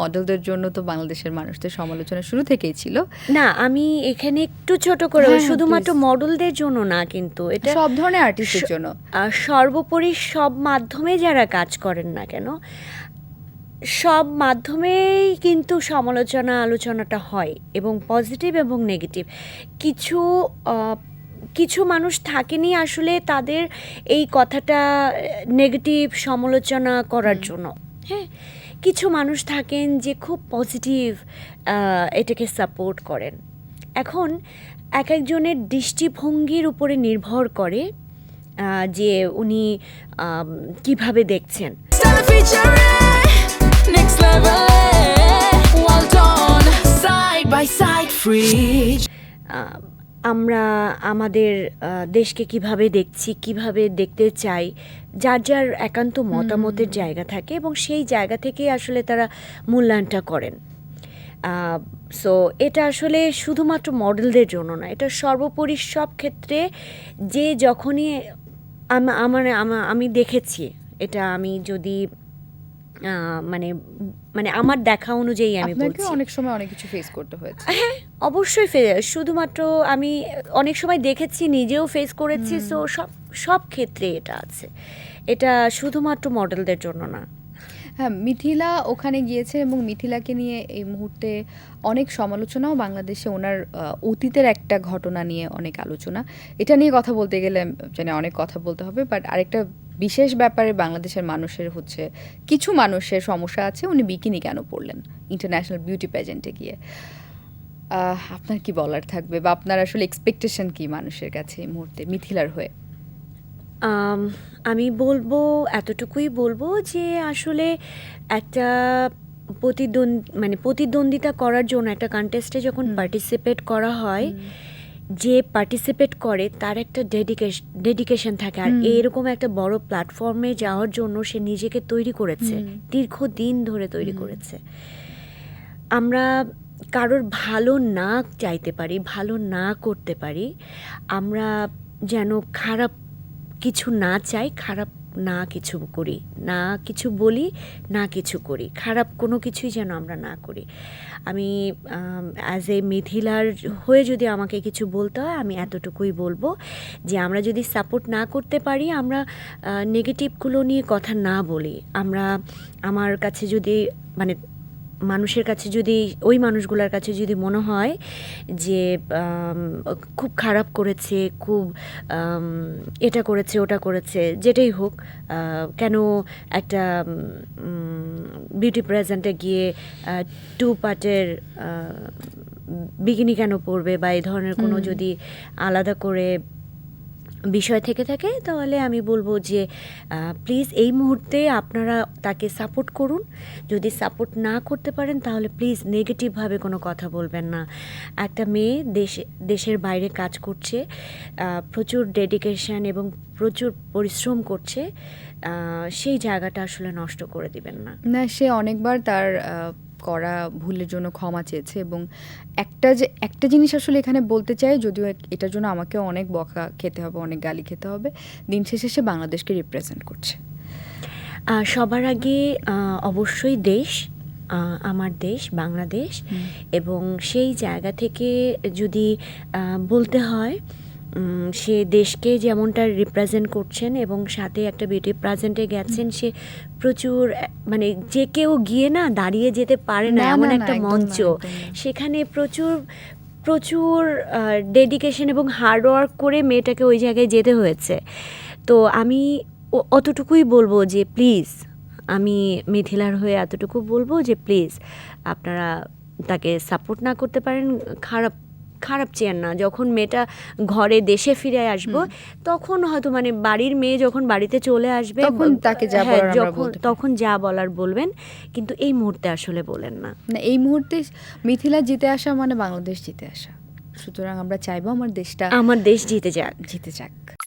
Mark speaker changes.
Speaker 1: মডেলদের জন্য তো বাংলাদেশের মানুষদের সমালোচনা শুরু থেকেই ছিল।
Speaker 2: না আমি এখানে একটু ছোট করে
Speaker 1: হ্যাঁ,
Speaker 2: শুধুমাত্র মডেলদের জন্য না কিন্তু এটা
Speaker 1: সব ধরনের আর্টিস্টের জন্য।
Speaker 2: আর সর্বোপরি সব মাধ্যমে যারা কাজ করেন না কেন সব মাধ্যমেই কিন্তু সমালোচনা আলোচনাটা হয় এবং পজিটিভ এবং নেগেটিভ কিছু কিছু মানুষ থাকেনি আসলে তাদের এই কথাটা নেগেটিভ সমালোচনা করার জন্য। হ্যাঁ? কিছু মানুষ থাকেন যে খুব পজিটিভ এটাকে সাপোর্ট করেন এখন এক একজনের দৃষ্টিভঙ্গির উপরে নির্ভর করে যে উনি কীভাবে দেখছেন.
Speaker 3: Side by
Speaker 2: আমরা আমাদের দেশকে কীভাবে দেখছি কীভাবে দেখতে চাই যার যার একান্ত মতামতের জায়গা থাকে এবং সেই জায়গা থেকে আসলে তারা মূল্যায়নটা করেন। সো এটা আসলে শুধুমাত্র মডেলদের জন্য না এটা সর্বোপরি সব ক্ষেত্রে যে যখনই আম- আমার আমি দেখেছি এটা আমি যদি মানে মানে আমার দেখা অনুযায়ী আমি বলছি।
Speaker 1: অনেক সময় অনেক কিছু ফেস করতে হয়েছে।
Speaker 2: হ্যাঁ অবশ্যই শুধুমাত্র আমি অনেক সময় দেখেছি নিজেও ফেস করেছি সো সব সব ক্ষেত্রে এটা আছে। এটা শুধুমাত্র মডেলদের জন্য না।
Speaker 1: হ্যাঁ মিথিলা ওখানে গিয়েছে এবং মিথিলাকে নিয়ে এই মুহূর্তে অনেক সমালোচনাও বাংলাদেশে ওনার অতীতের একটা ঘটনা নিয়ে অনেক আলোচনা। এটা নিয়ে কথা বলতে গেলে জানি অনেক কথা বলতে হবে বাট আরেকটা বিশেষ ব্যাপারে বাংলাদেশের মানুষের হচ্ছে কিছু মানুষের সমস্যা আছে উনি বিকিনি কেন পড়লেন ইন্টারন্যাশনাল বিউটি প্যাজেন্টে গিয়ে? আপনার কি বলার থাকবে বা আপনার আসলে এক্সপেকটেশন কি মানুষের কাছে এই মুহূর্তে মিথিলার হয়ে?
Speaker 2: আমি বলব এতটুকুই বলব যে আসলে একটা প্রতিদ্বন্দ্ব মানে প্রতিদ্বন্দ্বিতা করার জন্য একটা কন্টেস্টে যখন পার্টিসিপেট করা হয় যে পার্টিসিপেট করে তার একটা ডেডিকেশন ডেডিকেশন থাকে। আর এরকম একটা বড় প্ল্যাটফর্মে যাওয়ার জন্য সে নিজেকে তৈরি করেছে। দীর্ঘদিন ধরে তৈরি করেছে। আমরা কারোর ভালো না চাইতে পারি ভালো না করতে পারি আমরা যেন খারাপ কিছু না চাই খারাপ না কিছু করি, না কিছু বলি, না কিছু করি। খারাপ কোনো কিছুই যেন আমরা না করি। আমি অ্যাজ এ মিথিলার হয়ে যদি আমাকে কিছু বলতে হয়, আমি এতটুকুই বলব যে আমরা যদি সাপোর্ট না করতে পারি, আমরা নেগেটিভগুলো নিয়ে কথা না বলি। আমরা, আমার কাছে যদি মানে মানুষের কাছে যদি ওই মানুষগুলোর কাছে যদি মনে হয় যে খুব খারাপ করেছে খুব এটা করেছে ওটা করেছে যেটাই হোক কেন একটা বিউটি প্রেজেন্টে গিয়ে টু পার্টের বিকিনি কেন পরবে বা এই ধরনের কোনো যদি আলাদা করে বিষয় থেকে থাকে, তাহলে আমি বলব যে প্লিজ এই মুহূর্তে আপনারা তাকে সাপোর্ট করুন। যদি সাপোর্ট না করতে পারেন, তাহলে প্লিজ নেগেটিভভাবে কোনো কথা বলবেন না। একটা মেয়ে দেশে, দেশের বাইরে কাজ করছে প্রচুর ডেডিকেশন এবং প্রচুর পরিশ্রম করছে সেই জায়গাটা আসলে নষ্ট করে দিবেন না।
Speaker 1: না, সে অনেকবার তার করা ভুলের জন্য ক্ষমা চেয়েছে এবং একটা যে একটা জিনিস আসলে এখানে বলতে চাই যদিও এটার জন্য আমাকে অনেক বকা খেতে হবে অনেক গালি খেতে হবে। দিন শেষে সে বাংলাদেশকে রিপ্রেজেন্ট করছে।
Speaker 2: সবার আগে অবশ্যই দেশ আমার দেশ বাংলাদেশ। এবং সেই জায়গা থেকে যদি বলতে হয় সে দেশকে যেমনটা রিপ্রেজেন্ট করছেন এবং সাথে একটা বিউটি প্রেজেন্টে গেছেন সে প্রচুর মানে যে কেউ গিয়ে না দাঁড়িয়ে যেতে পারে না এমন একটা মঞ্চ। সেখানে প্রচুর প্রচুর ডেডিকেশন এবং হার্ডওয়ার্ক করে মেয়েটাকে ওই জায়গায় যেতে হয়েছে। তো আমি অতটুকুই বলব যে প্লিজ আমি মিথিলার হয়ে এতটুকু বলব যে প্লিজ আপনারা তাকে সাপোর্ট না করতে পারেন খারাপ খারাপ চেয়ার না। যখন মেয়েটা ঘরে দেশে ফিরে আসব তখন হয়তো মানে বাড়ির মেয়ে যখন বাড়িতে চলে আসবে
Speaker 1: তখন তাকে যা
Speaker 2: হ্যাঁ,
Speaker 1: বলার
Speaker 2: যখন তখন যা বলার বলবেন। কিন্তু এই মুহূর্তে আসলে বলেন না।
Speaker 1: না এই মুহূর্তে মিথিলা জিতে আসা মানে বাংলাদেশ জিতে আসা। সুতরাং আমরা চাইব আমার দেশটা
Speaker 2: আমার দেশ জিতে যাক।
Speaker 1: জিতে যাক।